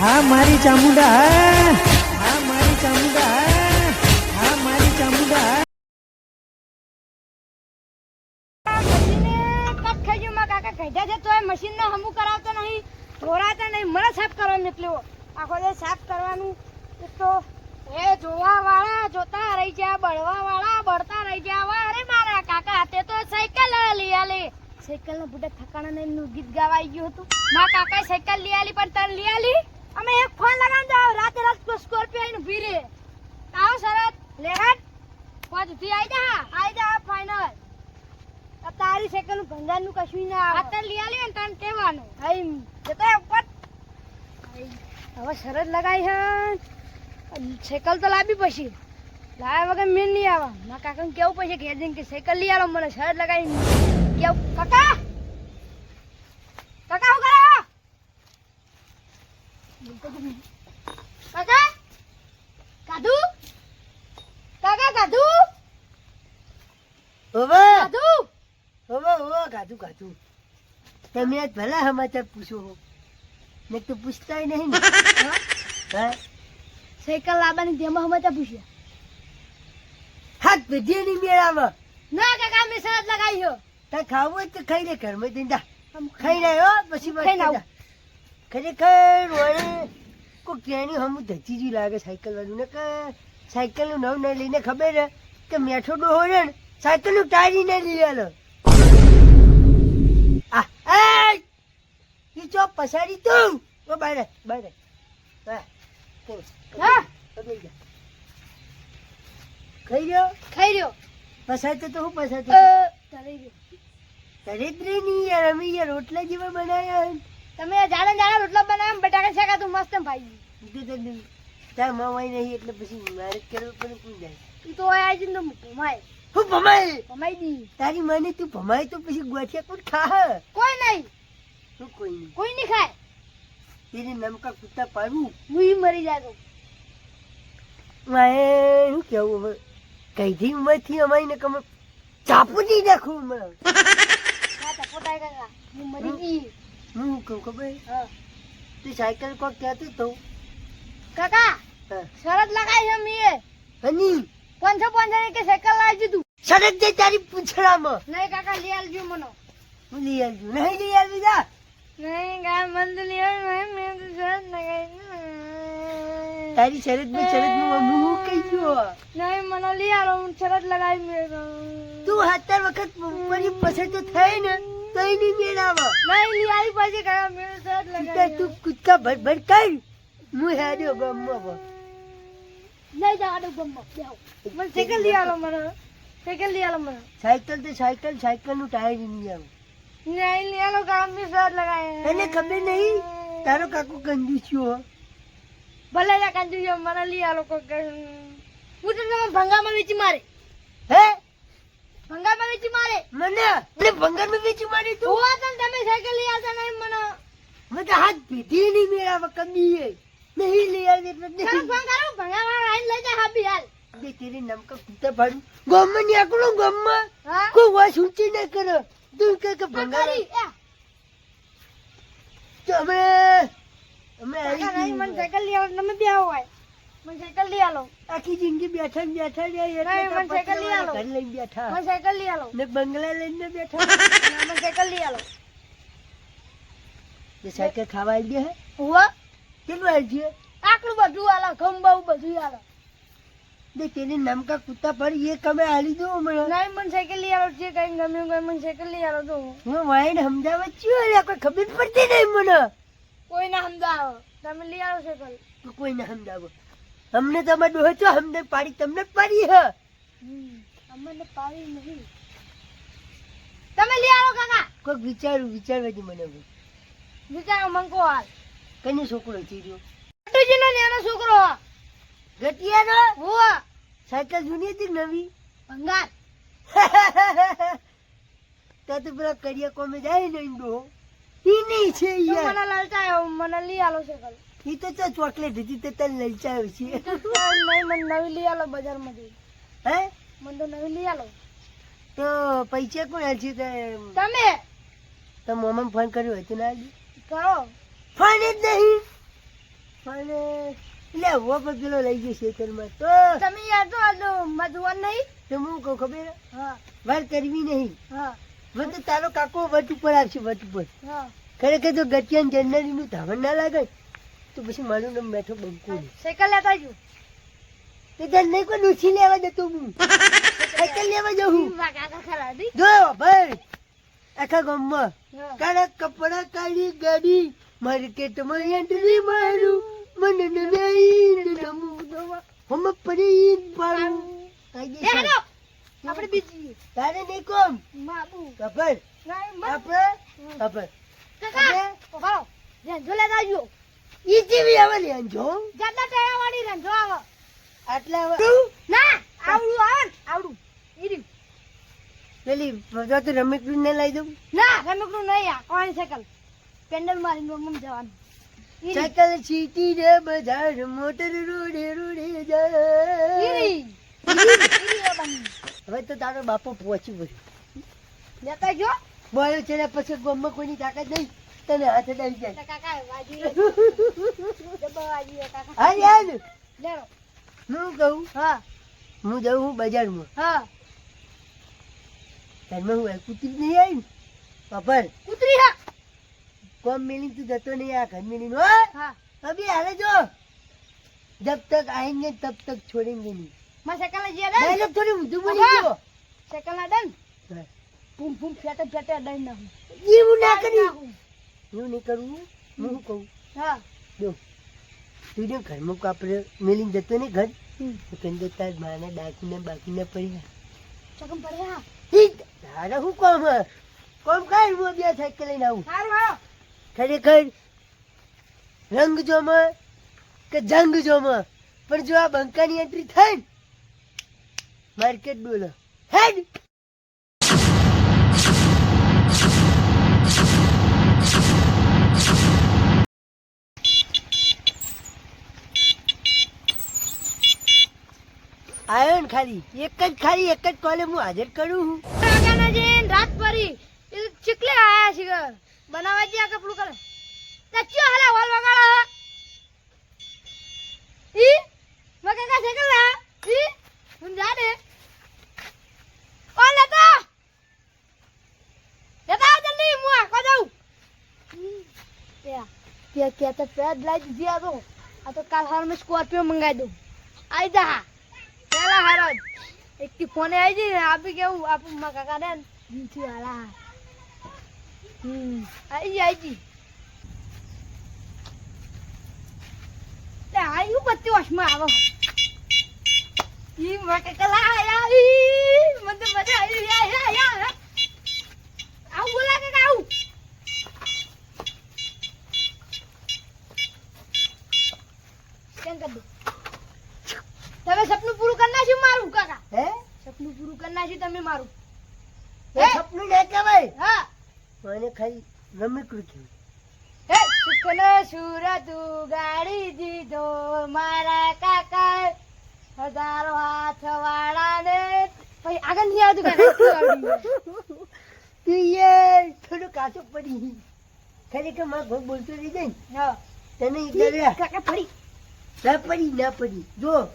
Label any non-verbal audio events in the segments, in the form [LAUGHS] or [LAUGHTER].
હા, મારી ચામુંડા, હા. મારી ચામુંડા, હા. મારી ચામુંડા મશીને કાકા કહેતા છે, તોય મશીનને હમું કરાવતો નહીં. ધોરાતા નહીં, મને સાફ કરવાનું એટલે આખો દે સાફ કરવાનું. એ જોવા વાળા જોતા રહી ગયા બળવા બળતા રહી ગયા. વા અરે મારા કાકા તે તો સાયકલ લઈ આલી. સાયકલ નો બુડે થકાણા નું ગીત ગાવાઈ ગયું હતું. મારા કાકા સાયકલ લઈ આલી, પણ તને લઈ આલી? અમે એક ફોન લગાવી જાવ રાતે રાત સ્કોર્પિયો આવીને ઊભી રે આવો શરત. લેહાટ પાંચ સુધી આવી જા. આવી જા ફાઈનલ તારી સેકન્ડ ભંગારનું કશું ના આવે. અત્યારે લઈ આલી ને તને કહેવાનું. હઈ જતો ઉપર. હવે શરત લગાઈ હે. સાયકલ તો લાવી પછી. લાવ્યા વગર મેં નહીં આવા. મારા કાકાને કેવું પછી ઘેર જઈને કે સાયકલ લઈ આવો મને શરત લગાવી કેવું? કાકા શું કરો બોલતો જ નહીં. કાકા? કાધું? કાકા કાધું? હવે કાધું? હવે હવે ગાધું ગાધું તમે આજ ભલા સમાચાર પૂછો હો. મેં તો પૂછતાય નહીં હા? સાયકલ લાવવાની તેમાં હમણાં પૂછ્યા હાથ પેઢીએ ની મેળામાં. ના કાકા મેં સરત લગાવી તા ખાવું હોય તો ખાઈ લે ઘરમાં જઈને ખાઈ લે હો પછી ખાઈ. ખરેખર વળે કોઈ કેણી હમું ધચી લાગે સાયકલ વાળું. ને કે સાયકલનું નવ નહીં લઈને ખબર કે મેઠો ડોહો છે ને સાયકલનું ટાયરી ને લઈ આલો. આ એ ચો પસારી તું? ઓ બારે બારે. હા. ખાઈ ગયો ખાઈ રહ્યો પસાતો તો હું પસાતો રહ્યો દરિદ્ર નહીં યાર અમે યાર રોટલા જેવા બનાયા હે. તમે જાણે જાણે રોટલા બનાવ બટાકા શેકા તું મસ્ત ભાઈ. બીજું તો. તાર મવાઈ નહીં એટલે પછી મારે કરવું પડે કોણ જાય તું તો આય જઈને તો ભમાય હું ભમાય ભમાઈ દી. તારી મને તું ભમાય તો પછી ગોઠિયા કોણ ખા કોઈ નહીં. હું કોઈ નહીં? કોઈ નહીં ખાય. તેને નમકા કૂતા પાડું. હું ઈ મરી જાય તો માએ શું કેવું હવે? કઈથી ઉંમરથી અમાઈને કમ ચાપુટી નાખું હમણાં હા તો પોતાય કાકા. હું મરી ગઈ. હું કહું ખબર? હા. તું સાયકલ કોક કહેતો તો કાકા. શરત લગાવી છે મીએ હની. પાંચસો પાંચસો કે સાયકલ લાવી દીધું. શરત દે તારી પૂછડામાં. નહીં કાકા લઈ આવજો મને. હું લઈ આવજો. નહીં લઈ આવી જા. નહીં કા મન તો લઈ આવ્યું મેં તો શરત લગાવી. તારી શરત ને શરતનું હું કહી ગયો. નહીં મને લઈ આવો હું શરત લગાવી મેં તું. સત્તર વખત પરી પસંદ તો થઈ ને. તો નહીં મેળાવા નહીં લી આવી પછી કાકા મેં શરત તું કૂદકા ભર ભર કર. હું હેડ્યો ગામમાં હવે. નહીં જવાનું ગમો બેહો. મને સાયકલ લઈ આલો મને. સાયકલ લઈ આલો મને. સાયકલ તો સાયકલ સાયકલનું ટાયર નહીં આવે. નહીં લઈ આલો કાકા મેં સર લગાવી એને ખબર નહીં? તારો કાકો કંજૂસ્યો છો ભલે જા કાંજુ મને લઈ આલો કો હું તો ભંગામાં વેચી મારે. હે? ભંગારમાં વેચી મારે. મને? એટલે ભંગારમાં વેચી મારી તું? હોવા તો તમે સાયકલ લઈ આવતા નહીં મને. મને તો હાથ પીધી નહીં મેળાવા કદી નહીં લઈ આવી એટલે નહીં. ફોન કરો ભંગામાં આવીને લઈ જા હાબી હાલ. બે તેરી નમક કૂતા પાડું ગોમમાં નીકળો ગામમાં. કોઈ વાસ ઊંચી ના કરો. તું કે કે ભંગાર તો અમે અમે આવી નહીં મને સાયકલ લઈ આવો તમે બે આવો મને સાયકલ લઈ આલો. આખી જિંદગી બેઠા ને બેઠા રહ્યા એટલે મને સાયકલ લઈ આલો. ઘર લઈને બેઠા. મને સાયકલ લઈ આલો. ને બંગલા લઈને બેઠા. મને સાયકલ લઈ આલો. તે સાયકલ ખાવા આવી ગયા હે? કેટલું આવી છે આકડું બધું આલો ખંભાવું બધું આલો. બે તેની નમકા કૂતા પર એ કમે આલી દો હમણાં. નહીં મને સાયકલ લઈ આલો જે કઈ ગમ્યું કઈ મને સાયકલ લઈ આલો તો હું. વાઈને ચિયો અલ્યા કોઈ ખબર પડતી નહીં મને. કોઈ ના સમજાવો. તમે લઈ આવો સાયકલ. કોઈ ના સમજાવો. અમને તમે ડોહો અમને પાડી તમને પાડી હ. અમને પાડી નહીં. તમે લઈ આવો કાકા. કોઈક વિચારું વિચારવા દી મને. વિચારો મંકો હાલ. કને છોકરો થઈ રહ્યો અટુજી નો નાનો છોકરો. ગટિયાનો? હો સાયકલ જૂની હતી નવી? ભંગાર. [LAUGHS] તો તું પેલા કરિયા કોમે જાય ને ઈંડો ઈ નહીં છે યાર. મને લલચાયો મને લઈ આલો સાયકલ. ઈ તો ચા ચોકલેટ હતી તો તને લલચાયો છે. નહીં મને નવી લઈ આલો બજારમાંથી. હે? મને તો નવી લઈ આલો. તો પૈસા કોણ હાલશે તે? તમે? તો મોમાં ફોન કર્યો હતો ને આલ્યું? કરો ફોન જ નહીં. ફોન એટલે હવે પણ પેલો લઈ ગયો ખેતરમાં. તો તમે યાર તો આલો મજવાન નહીં? તો હું કહું ખબર? હા. વાર કરવી નહીં. હા. મને તો તારો કાકો વટ ઉપર આવશે વટ ઉપર. હા. ખરેખર તો ગટિયાન જનરલી નું ધાવણ ના લાગે. તો પછી મારું નામ બેઠો બંકુ સાયકલ લેતા આવજો. તે નહીં કોઈ ડૂસી લેવા જતો હું. સાયકલ લેવા દી જો ભાઈ આખા ગામમાં કાળા કપડા કાળી ગાડી માર્કેટમાં એન્ટ્રી મારું. મને નહીં દવા. હમ પડી પાડું. આપણે બીજી. તારે નહીં કોમ? માબુ નહીં આપણે? ખબર કાકા ઉભારો રેંજો લેતા આવજો. ઈ જેવી આવે લે જતા ટેવા વાળી રંજો આવે. એટલે ના આવડું આવે આવડું. ઈરી પેલી બધા તો રમેશ ને લઈ દઉં? ના રમકડું નહીં આ કોણ સાયકલ? પેન્ડલ મારી મમ જવાનું. સાયકલ સીટી રે બજાર મોટર રોડે રોડે જાય. હવે તો તારો બાપો પહોંચી પડ્યો લેતા ગયો? બોલ્યો છે ને પછી ગમમાં કોઈની તાકાત નહીં. તને હાથે દઈ જાય. હા યાદ? હું કહું? હા. હું જઉં હું બજારમાં. હા. તારમાં હું કૂતરી નહીં આવી ને? પપર કૂતરી હા. કોમ મિલી તું જતો નહીં આ ઘર મિલી નો અભી હાલે જો. જબ તક આएंगे તબ તક છોડेंगे નહીં માં સકલ જે રે મેં થોડી ઊંધું બોલી ગયો. સકલ ના ડન પૂમ પૂમ ફેટે ફેટે ડન ના એવું ના કરી. એવું નહીં કરવું હું શું કહું? હા. જો તું જો ઘરમાં આપણે મેલીને જતો નહીં ઘર હમ. તો તાર માને ડાકીને બાકીને પડી ચકમ પડ્યા હા. તારે શું કોમ કોમ કાંઈ હું બે સાયકલ લઈને આવું. ખરેખર રંગ જોમાં કે જંગ જોમાં? પણ જો આ બંકાની એન્ટ્રી થાય ને માર્કેટ બોલો. હેડ આવ્યો ને ખાલી. એક જ ખાલી, એક જ કોલે હું હાજર કરું છું. જઈને રાત પરી એ ચીકલે આયા છે બનાવવા જ્યાં કપડું કરે તચ્યો હાલે, હોલ વગાડો હે. ઈ? મે કાકા સાયકલ લા ઈ? હું જાડે ઓ, લેતા! લેતા જલ્દી, હું આખો જાઉં. કે કે તો પેડ લાઈ દીધી આ આ તો કાલ હાર મેં સ્કોર્પિયો મંગાવી દઉં. આઈ જા. પેલા હારો. એક થી ફોને આવી જઈ ને આપી કેવું આપું મારા કાકા ને. જીથી હાલા હમ આવી જી આવી લે આયુ બત્તી વશમાં આવો. ઈ મારા કાકા લા આયા ઈ મને મજા આવી યા યા યા આવું બોલા કાકા આવું કેમ કર દો તમે સપનું પૂરું કરી નાખ્યું મારું કાકા હે સપનું નાખ્યું તમે મારું. એ સપનું લે કે ભાઈ? હા. મને ખાલી રમકડું કહેવાય હે સુખનો સુરત ગાડી દીધો મારા કાકા હજારો હાથ વાળાને પછી આગળ નહીં આવતું કે? [LAUGHS] તું યાર થોડું કાચું પડી ખરેખર મારા ઘર બોલતો રહી જાય ને? તને કાકા ફરી ના પડી ના પડી. જો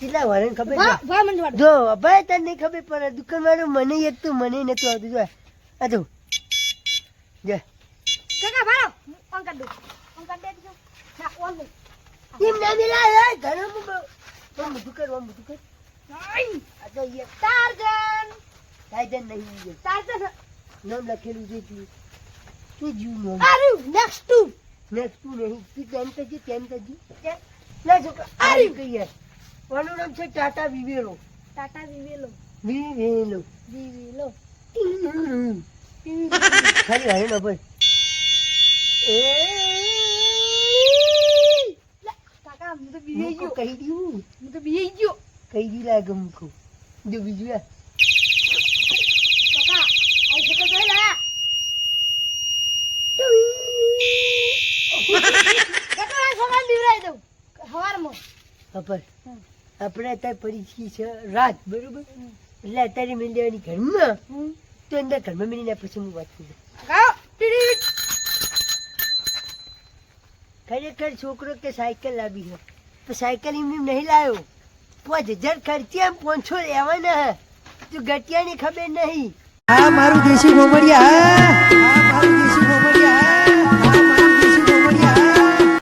કેટલા વાળાને ખબર જો ભાઈ તને નહીં ખબર પડે દુકાન વાળું મને એક તું મને નતું આવતું. જો આ જો. જય કાકા ભાડો ઓન કર દો ઓન કર દે દીધો ના ઓન નહીં એમ ના મિલા હે? ઘરમાં ઓમ બધું કર ઓમ બધું કર. નહીં. આ તો ટાર્જન ટાઈટન નહીં છે ટાર્જન નામ લખેલું છે તું. તું જીવ નામ? આર્યું નેક્સ્ટ ટુ નેક્સ્ટ તું નહીં. તું ટેન કરજે તો કરજે. ના આર્યું. આર્યું કહીએ. ઓનું નામ છે ટાટા વિવેલો. ટાટા વિવેલો. વિવેલો. વિવેલો. ખાલી હવે ના ભાઈ. લે, કાકા હું તો એ બીજે ગયો. કહી દઉં હું તો બીજે ગયો. કહી દી લાગે મુકો જો બીજું આ. કાકા આ તો જોઈ લે [LAUGHS] કાકા આ સવાલ બીવરાઈ દઉં. હવારમાં. ખબર હમ. આપણે અત્યારે પરિચિત છે રાત બરોબર? એટલે અત્યારે મિલ દેવાની ઘરમાં. તો અંદર ઘરમાં મિલીને પછી હું વાત કરું. ખરેખર છોકરો કે સાયકલ લાવી છે? તો સાયકલ એમ એમ નહીં લાવ્યો પાંચ હજાર ખર્ચી એમ પાંચસો લેવાના તો તું ગટિયાની ખબર નહીં. હા મારું દેશી ગોમડિયા